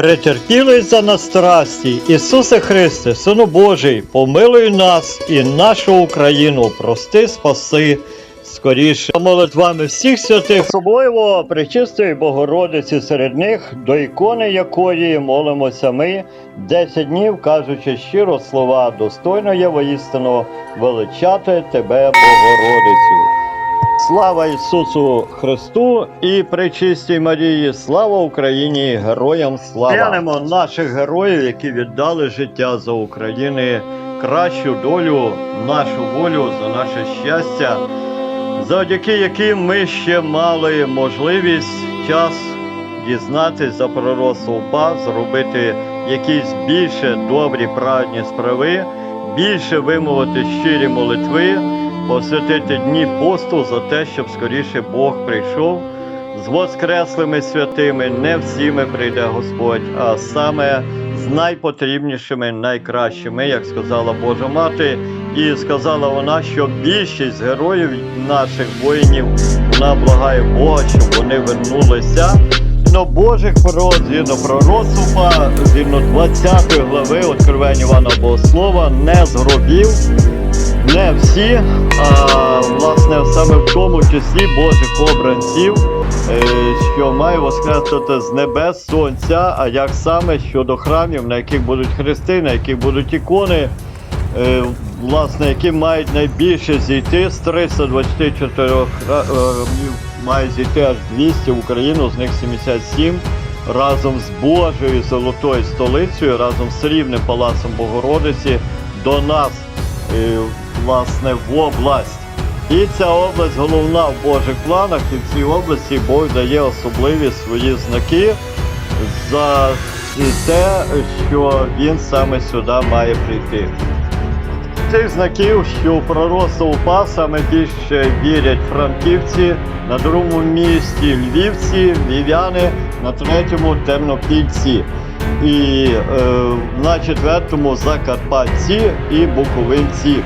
Претерпілий за нас страсті, Ісусе Христе, Сину Божий, помилуй нас і нашу Україну, прости, спаси. Скоріше молитвами всіх святих, особливо пречистої Богородиці серед них, до ікони якої молимося ми 10 днів, кажучи щиро слова, достойно є воістину величати тебе, Богородицю. Слава Ісусу Христу і пречистій Марії, слава Україні, героям слава! Глянемо наших героїв, які віддали життя за України, кращу долю, нашу волю, за наше щастя, завдяки яким ми ще мали можливість час дізнатись за пророцтво УПА, зробити якісь більше добрі праведні справи, більше вимовити щирі молитви посвятити дні посту за те, щоб скоріше Бог прийшов з воскреслими святими. Не всіми прийде Господь, а саме з найпотрібнішими, найкращими, як сказала Божа Мати. І сказала вона, що більшість героїв наших воїнів вона благає Бога, щоб вони вернулися. Згідно Божих пророк, згідно пророцтва, згідно 20 глави Откровення Івана Богослова, не з гробів, не всі, а власне саме в тому числі Божих обранців, е, що має воскреснути з небес сонця, а як саме щодо храмів, на яких будуть хрести, на яких будуть ікони, е, власне, які мають найбільше зійти з 324 храмів, має зійти аж 200 в Україну, з них 77 разом з Божою Золотою столицею, разом з рівним палацом Богородиці до нас е, власне в область. І ця область головна в Божих планах, і в цій області Бог дає особливі свої знаки за те, що він саме сюди має прийти. Цих знаків, що у пророцтво УПА саме більше вірять франківці, на другому місці львівці, львів'яни, на третьому тернопільці. І е, на четвертому закарпатці і буковинці.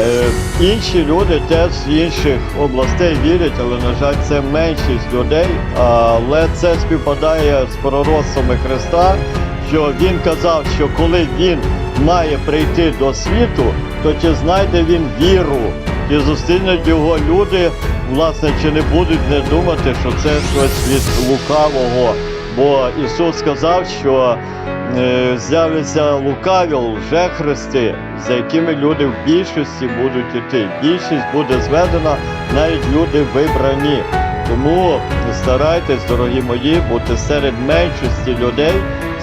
Е, інші люди теж з інших областей вірять, але на жаль, це меншість людей. Але це співпадає з пророцтвами Христа, що він казав, що коли він має прийти до світу, то чи знайде він віру, чи зустрінуть його люди, власне, чи не будуть не думати, що це щось від лукавого. Бо Ісус сказав, що е, з'являться лукаві лжехристи, за якими люди в більшості будуть іти. Більшість буде зведена, навіть люди вибрані. Тому старайтесь, дорогі мої, бути серед меншості людей,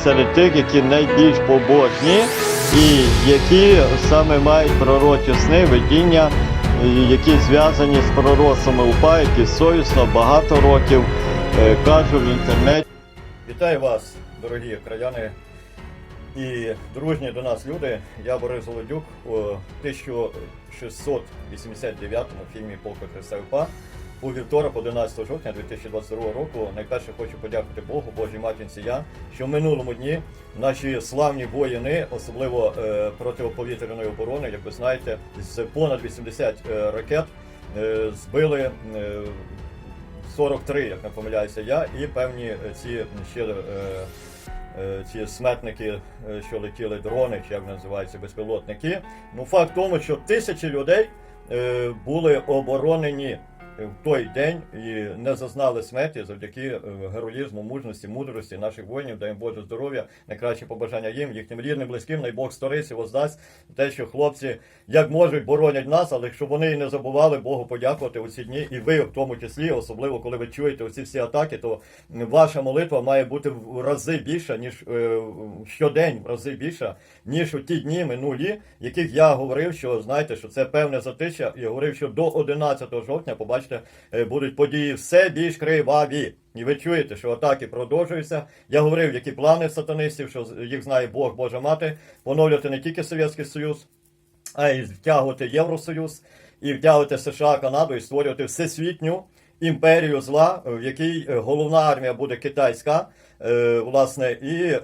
серед тих, які найбільш побожні і які саме мають пророчі сни, видіння, які зв'язані з пророцтвами УПА, які совісно багато років е, кажу в інтернеті. Вітаю вас, дорогі краяни і дружні до нас люди. Я Борис Голодюк у 1689 фільмі Полка УПА. У вівторок, 11 жовтня 2022 року, найперше хочу подякувати Богу, Божій матінці я, що в минулому дні наші славні воїни, особливо е, протиповітряної оборони, як ви знаєте, з понад 80 е, ракет е, збили е, 43, як не помиляюся я, і певні е, ці ще е, ці сметники, е, що летіли дрони, чи як називаються безпілотники. Ну факт в тому, що тисячі людей е, були оборонені в той день і не зазнали смерті завдяки е, героїзму, мужності, мудрості наших воїнів. Даємо Боже здоров'я, найкраще побажання їм, їхнім рідним, близьким, най Бог сторись і воздасть те, що хлопці як можуть боронять нас, але щоб вони і не забували Богу подякувати у ці дні, і ви в тому числі, особливо коли ви чуєте оці всі атаки, то ваша молитва має бути в рази більша, ніж е, щодень, в рази більша, ніж у ті дні минулі, яких я говорив, що знаєте, що це певне затища, і говорив, що до 11 жовтня, побачите, е, будуть події все більш криваві. І ви чуєте, що атаки продовжуються. Я говорив, які плани сатанистів, що їх знає Бог, Божа мати, поновлювати не тільки Совєтський Союз, а й втягувати Євросоюз, і втягувати США, Канаду, і створювати всесвітню імперію зла, в якій е, головна армія буде китайська, е, власне, і е,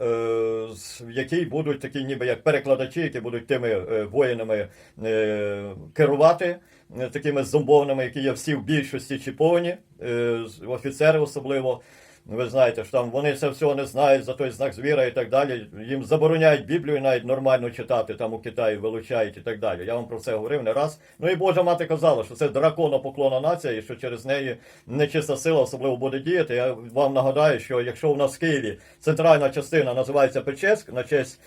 в якій будуть такі, ніби як перекладачі, які будуть тими е, воїнами е, керувати. е, Такими зомбованими, які є всі в більшості чіповані, е, офіцери особливо. Ви знаєте, що там вони це всього не знають за той знак звіра і так далі. Їм забороняють Біблію навіть нормально читати, там у Китаї вилучають і так далі. Я вам про це говорив не раз. Ну і Божа мати казала, що це драконопоклонна нація, і що через неї нечиста сила особливо буде діяти. Я вам нагадаю, що якщо у нас в Києві центральна частина називається Печерськ, на честь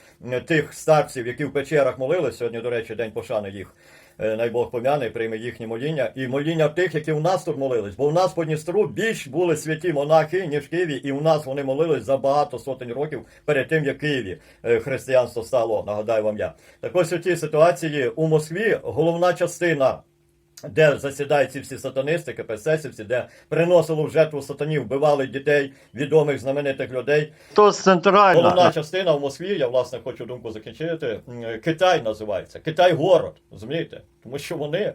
тих старців, які в печерах молились, сьогодні, до речі, день пошани їх. Е, Най Бог пом'яне, прийме їхні моління і моління тих, які у нас тут молились. Бо у нас по Дністру більш були святі монахи, ніж в Києві, і у нас вони молились за багато сотень років перед тим, як в Києві е, християнство стало. Нагадаю вам я. Так ось у цій ситуації у Москві головна частина. Де засідають ці всі сатанисти, КПССівці, де приносили в жертву сатанів, вбивали дітей, відомих знаменитих людей. То центральна головна частина в Москві, я власне хочу думку закінчити. Китай називається. Китай город, розумієте? Тому що вони.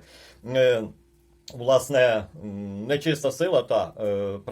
е, Власне, нечиста сила та е,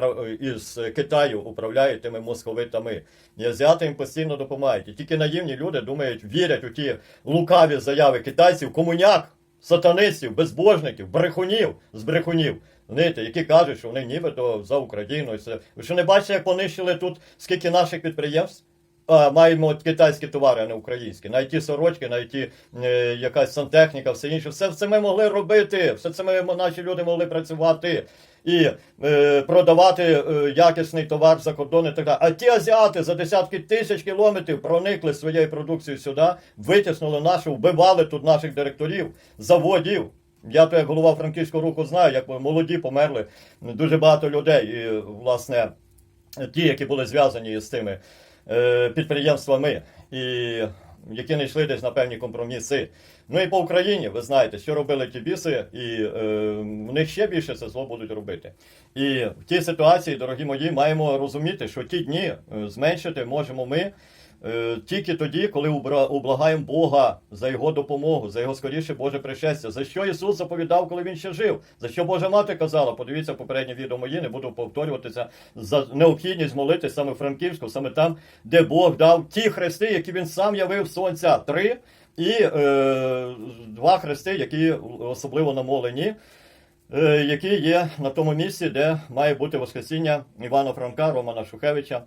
е, із Китаю управляє тими московитами. І азіати їм постійно допомагають. І тільки наївні люди думають, вірять у ті лукаві заяви китайців, комуняк, сатанистів, безбожників, брехунів з брехунів. Знаєте, які кажуть, що вони нібито за Україну. і. Ви що не бачите, як понищили тут скільки наших підприємств? Маємо китайські товари, а не українські. Навіть сорочки, навіть е, якась сантехніка, все інше. Все це ми могли робити, все це ми наші люди могли працювати і е, продавати е, якісний товар за кордон і так далі. А ті азіати за десятки тисяч кілометрів проникли своєю продукцією сюди, витиснули нашу, вбивали тут наших директорів, заводів. Я то як голова франківського руху знаю, як молоді померли дуже багато людей. І, власне, ті, які були зв'язані з тими е, підприємствами, і які не йшли десь на певні компроміси. Ну і по Україні, ви знаєте, що робили ті біси, і е, в них ще більше це зло будуть робити. І в тій ситуації, дорогі мої, маємо розуміти, що ті дні е, зменшити можемо ми. Е, Тільки тоді, коли ублагаємо Бога за його допомогу, за його скоріше Боже пришестя, за що Ісус заповідав, коли він ще жив, за що Божа мати казала, подивіться попереднє відео мої, не буду повторюватися. За необхідність молитись саме в Франківську, саме там, де Бог дав ті хрести, які він сам явив сонця, три, і е, два хрести, які особливо намолені. е, Які є на тому місці, де має бути Воскресіння Івана Франка, Романа Шухевича,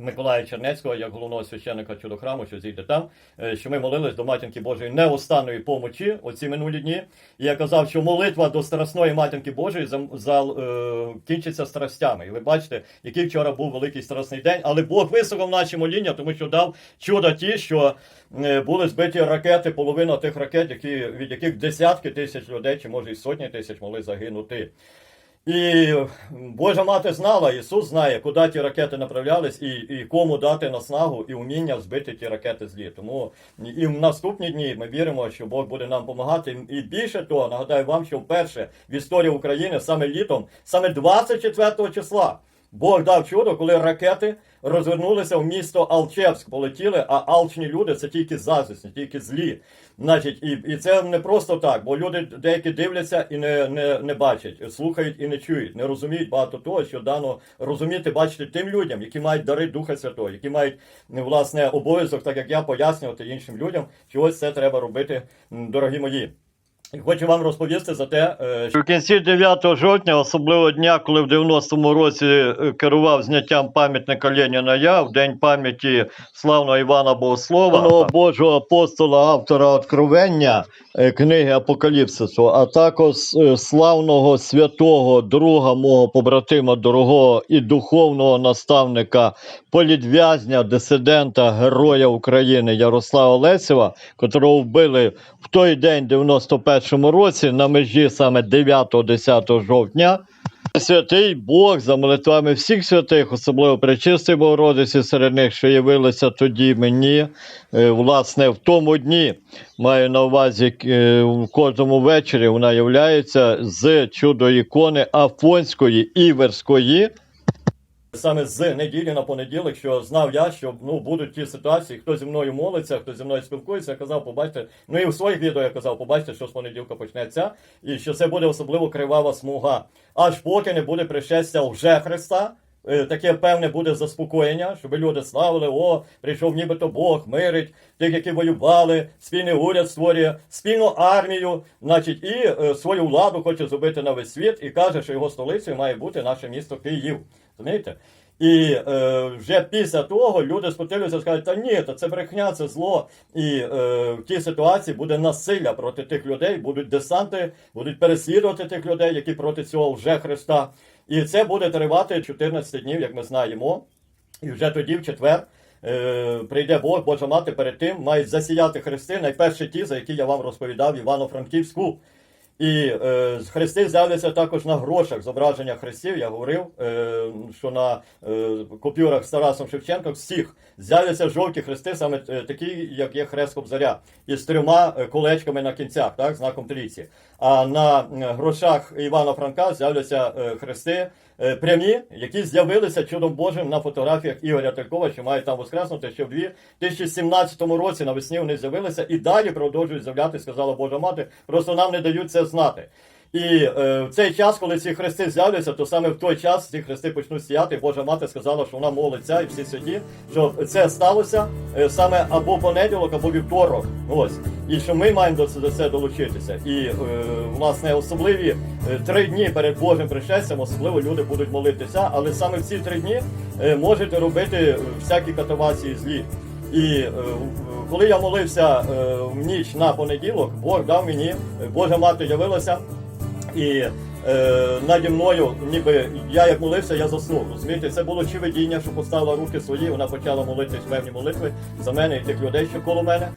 Миколая Чернецького, як головного священника чудохраму, що зійде там, е, що ми молились до матінки Божої неостанної помочі оці минулі дні. І я казав, що молитва до страсної матінки Божої за, за, е, кінчиться страстями. І ви бачите, який вчора був великий страсний день, але Бог вислухав наші моління, тому що дав чудо ті, що е, були збиті ракети, половина тих ракет, які, від яких десятки тисяч людей, чи може і сотні тисяч могли загинути. І Божа мати знала, Ісус знає, куди ті ракети направлялись, і, і кому дати наснагу і уміння збити ті ракети злі. Тому і в наступні дні ми віримо, що Бог буде нам допомагати. І більше того, нагадаю вам, що вперше в історії України саме літом, саме 24 числа, Бог дав чудо, коли ракети розвернулися в місто Алчевськ, полетіли, а алчні люди це тільки зазисні, тільки злі. Значить, і, і це не просто так, бо люди деякі дивляться і не, не, не бачать, слухають і не чують, не розуміють багато того, що дано розуміти, бачити тим людям, які мають дари Духа Святого, які мають власне обов'язок, так як я пояснювати іншим людям, що ось це треба робити, дорогі мої. І Хочу вам розповісти за те, е, що в кінці 9 жовтня, особливо дня, коли в 90-му році е, керував зняттям пам'ятника Леніна я, в день пам'яті славного Івана Богослова, Божого апостола, автора Откровення, е, книги Апокаліпсису, а також славного святого друга мого побратима, дорогого і духовного наставника, політв'язня, дисидента, героя України Ярослава Лесєва, котрого вбили в той день, 91-му році, на межі саме 9-10 жовтня. Святий Бог за молитвами всіх святих, особливо Пречистої Богородиці, серед них, що явилися тоді мені, е, власне, в тому дні, маю на увазі е, в кожному вечорі вона являється з чудо ікони Афонської Іверської. Саме з неділі на понеділок, що знав я, що ну будуть ті ситуації, хто зі мною молиться, хто зі мною спілкується, я казав, побачите. Ну і в своїх відео я казав, побачите, що з понеділка почнеться, і що це буде особливо кривава смуга. Аж поки не буде пришестя вже Христа. е, Таке певне буде заспокоєння, щоб люди славили, о, прийшов нібито Бог, мирить тих, які воювали, спільний уряд створює, спільну армію, значить, і е, свою владу хоче зробити на весь світ, і каже, що його столицею має бути наше місто Київ. Розумієте? І е, вже після того люди спотилюються скажуть, та ні, то це брехня, це зло. І е, в тій ситуації буде насилля проти тих людей, будуть десанти, будуть переслідувати тих людей, які проти цього вже Христа. І це буде тривати 14 днів, як ми знаємо. І вже тоді, в четвер, е, прийде Бог, Божа мати перед тим, мають засіяти хрести, найперші ті, за які я вам розповідав Івано-Франківську. І е, хрести з'являться також на грошах. Зображення хрестів, я говорив, е, що на е, купюрах з Тарасом Шевченком всіх з'являться жовті хрести, саме е, такі, як є хрест Кобзаря, із трьома е, колечками на кінцях, так, знаком трійці. А на е, грошах Івана Франка з'являться хрести прямі, які з'явилися чудом Божим на фотографіях Ігоря Талькова, що має там воскреснути, що в 2017 році навесні вони з'явилися і далі продовжують з'являтися, сказала Божа мати. Просто нам не дають це знати. І е, в цей час, коли ці хрести з'являться, то саме в той час ці хрести почнуть сіяти. Божа мати сказала, що вона молиться і всі святі, що це сталося е, саме або понеділок, або вівторок. Ось і що ми маємо до, до це долучитися. І е, власне особливі е, три дні перед Божим пришестям, особливо люди будуть молитися, але саме в ці три дні е, можете робити всякі катавації злі. І е, коли я молився е, в ніч на понеділок, Бог дав мені, е, Божа мати явилася. І е, наді мною, ніби я як молився, я заснув. Розумієте, це було чи видіння, що поставила руки свої, вона почала молитись певні молитви за мене і тих людей, що коло мене.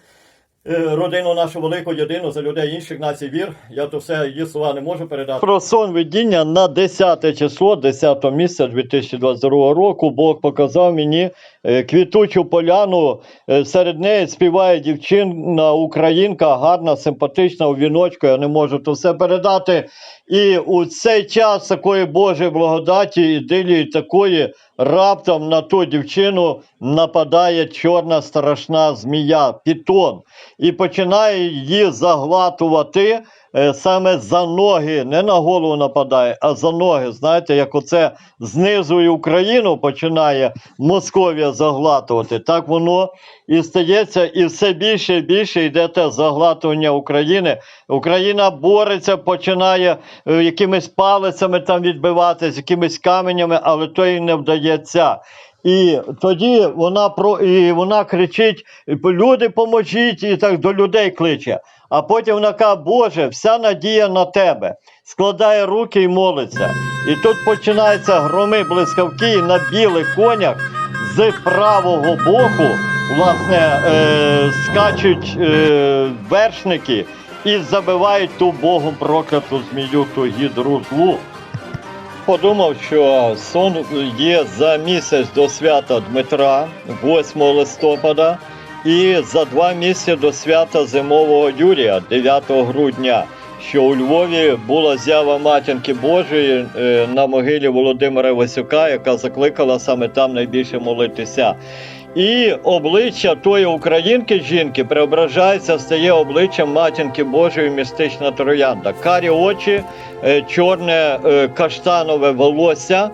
Е, Родину нашу велику єдину за людей інших націй вір. Я то все її слова не можу передати. Про сон видіння на 10 число, 10 місяця 2022 року Бог показав мені квітучу поляну. Е, Серед неї співає дівчина, українка, гарна, симпатична у віночку. Я не можу то все передати. І у цей час такої Божої благодаті, ідилії такої, раптом на ту дівчину нападає чорна страшна змія, пітон, і починає її заглатувати. Е, Саме за ноги, не на голову нападає, а за ноги. Знаєте, як оце знизу і Україну починає Московія заглатувати. Так воно і стається, і все більше і більше йде те заглатування України. Україна бореться, починає е, якимись палицями там відбиватись, якимись каменями, але то їй не вдається. І тоді вона про і вона кричить: люди, поможіть, і так до людей кличе. А потім вона каже, Боже, вся надія на тебе. Складає руки і молиться. І тут починаються громи блискавки і на білих конях з правого боку, власне, е, скачуть е, вершники і забивають ту Богом прокляту змію, ту гідру злу. Подумав, що сон є за місяць до свята Дмитра, 8 листопада, і за два місяці до свята зимового Юрія, 9 грудня, що у Львові була зява матінки Божої е, на могилі Володимира Васюка, яка закликала саме там найбільше молитися. І обличчя тої українки жінки преображається, стає обличчям матінки Божої містична троянда. Карі очі, е, чорне е, каштанове волосся.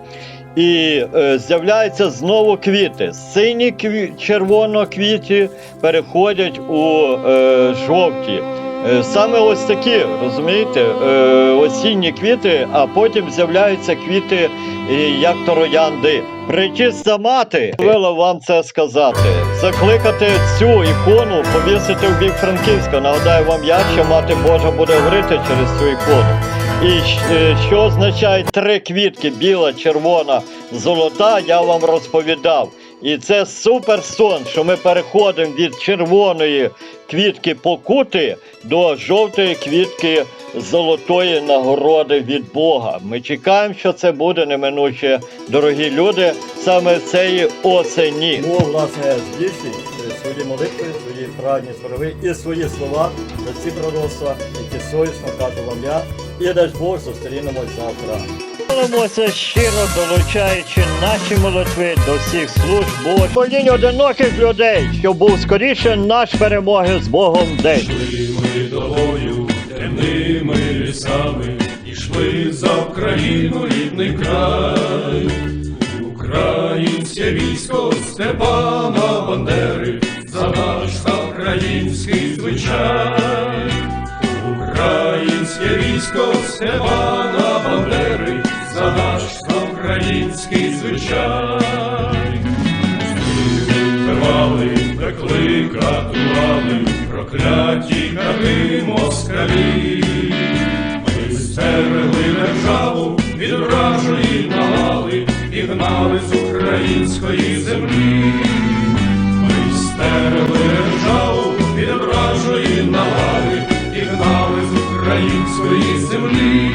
І е, з'являються знову квіти. Сині кві... червоно-квіті переходять у е, жовті. Е, Саме ось такі, розумієте, е, осінні квіти, а потім з'являються квіти, е, як троянди. Причиста мати велела вам це сказати. Закликати цю ікону, повісити в бік Франківська. Нагадаю вам я, що мати Божа буде говорити через цю ікону. І е, що означає три квітки: біла, червона, золота, я вам розповідав. І це супер сон, що ми переходимо від червоної квітки покути до жовтої квітки золотої нагороди від Бога. Ми чекаємо, що це буде неминуче, дорогі люди, саме цієї осені. Бог, власне, здійснить свої молитви, праведні спорови і свої слова за ці пророцтва, які совісно кажу вам я. І дасть Бог зустрінемось завтра. Молимося щиро долучаючи наші молитви до всіх служб Божих. Молінь одиноких людей, щоб був скоріше наш перемоги з Богом день. Йшли ми тобою темними лісами, ішли за Україну рідний край, українське військо Степана Бандери, за наш український звичай, українське військо Степана Бандери, за наш український звичай. вбивали, пекли, катували, прокляті кати москалі. Ми стерегли державу від вражої навали і гнали з української землі. Державу від вражої навали і гнали з української землі.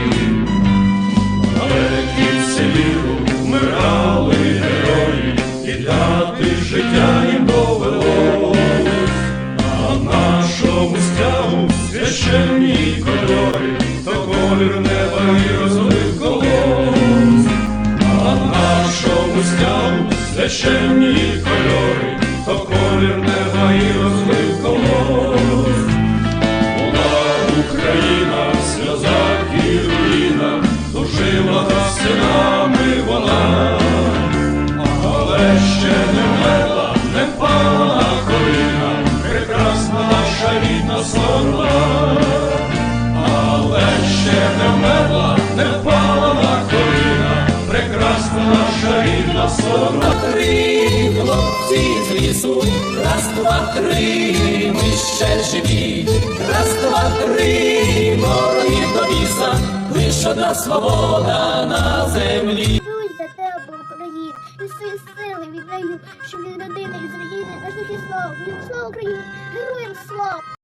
Рідна слава, але ще не вмерла, не впала на коліна, прекрасна наша рідна слава. три хлопці з лісу, раз, два, три, ми ще живі, раз, два, три, ворогів до біса, лиш одна свобода на землі. Щоб не родини і з країни наш славу. Слава Україні! Героям слава!